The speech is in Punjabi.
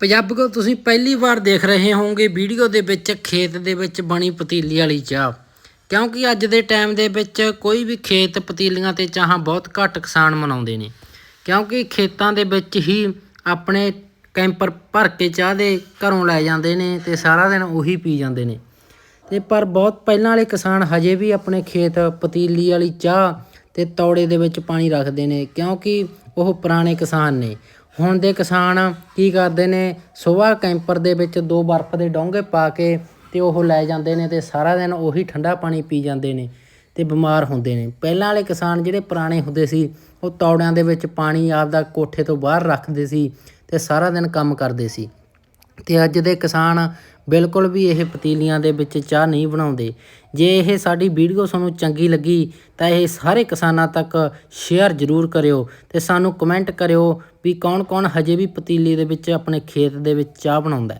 ਪੰਜਾਬੀਓ ਤੁਸੀਂ ਪਹਿਲੀ ਵਾਰ ਦੇਖ ਰਹੇ ਹੋਵੋਗੇ ਵੀਡੀਓ ਦੇ ਵਿੱਚ ਖੇਤ ਦੇ ਵਿੱਚ ਬਣੀ ਪਤੀਲੀ ਵਾਲੀ ਚਾਹ। ਕਿਉਂਕਿ ਅੱਜ ਦੇ ਟਾਈਮ ਦੇ ਵਿੱਚ ਕੋਈ ਵੀ ਖੇਤ ਪਤੀਲੀਆਂ ਤੇ ਚਾਹਾਂ ਬਹੁਤ ਘੱਟ ਕਿਸਾਨ ਮਨਾਉਂਦੇ ਨੇ। ਕਿਉਂਕਿ ਖੇਤਾਂ ਦੇ ਵਿੱਚ ਹੀ ਆਪਣੇ ਕੈਂਪਰ ਭਰ ਕੇ ਚਾਹ ਦੇ ਘਰੋਂ ਲੈ ਜਾਂਦੇ ਨੇ ਤੇ ਸਾਰਾ ਦਿਨ ਉਹੀ ਪੀ ਜਾਂਦੇ ਨੇ। ਤੇ ਪਰ ਬਹੁਤ ਪਹਿਲਾਂ ਵਾਲੇ ਕਿਸਾਨ ਹਜੇ ਵੀ ਆਪਣੇ ਖੇਤ ਪਤੀਲੀ ਵਾਲੀ ਚਾਹ ਤੇ ਤੌੜੇ ਦੇ ਵਿੱਚ ਪਾਣੀ ਰੱਖਦੇ ਨੇ। ਕਿਉਂਕਿ ਉਹ ਪੁਰਾਣੇ ਕਿਸਾਨ ਨੇ। ਹੁਣ ਦੇ ਕਿਸਾਨ ਕੀ ਕਰਦੇ ਨੇ? ਸਵੇਰ ਕੈਂਪਰ ਦੇ ਵਿੱਚ ਦੋ ਬਰਫ਼ ਦੇ ਡੋਂਗੇ ਪਾ ਕੇ ਤੇ ਉਹ ਲੈ ਜਾਂਦੇ ਨੇ ਤੇ ਸਾਰਾ ਦਿਨ ਉਹੀ ਠੰਡਾ ਪਾਣੀ ਪੀ ਜਾਂਦੇ ਨੇ ਤੇ ਬਿਮਾਰ ਹੁੰਦੇ ਨੇ। ਪਹਿਲਾਂ ਵਾਲੇ ਕਿਸਾਨ ਜਿਹੜੇ ਪੁਰਾਣੇ ਹੁੰਦੇ ਸੀ, ਉਹ ਤੌੜਿਆਂ ਦੇ ਵਿੱਚ ਪਾਣੀ ਆਪਦਾ ਕੋਠੇ ਤੋਂ ਬਾਹਰ ਰੱਖਦੇ ਸੀ ਤੇ ਸਾਰਾ ਦਿਨ ਕੰਮ ਕਰਦੇ ਸੀ। ਤੇ ਅੱਜ ਦੇ ਕਿਸਾਨ ਬਿਲਕੁਲ ਵੀ ਇਹ ਪਤੀਲੀਆਂ ਦੇ ਵਿੱਚ ਚਾਹ ਨਹੀਂ ਬਣਾਉਂਦੇ। ਜੇ ਇਹ ਸਾਡੀ ਵੀਡੀਓ ਤੁਹਾਨੂੰ ਚੰਗੀ ਲੱਗੀ, ਤਾਂ ਇਹ ਸਾਰੇ ਕਿਸਾਨਾਂ ਤੱਕ ਸ਼ੇਅਰ ਜ਼ਰੂਰ ਕਰਿਓ ਤੇ ਸਾਨੂੰ ਕਮੈਂਟ ਕਰਿਓ ਵੀ ਕੌਣ-ਕੌਣ ਹਜੇ ਵੀ ਪਤੀਲੀ ਦੇ ਵਿੱਚ ਆਪਣੇ ਖੇਤ ਦੇ ਵਿੱਚ ਚਾਹ ਬਣਾਉਂਦਾ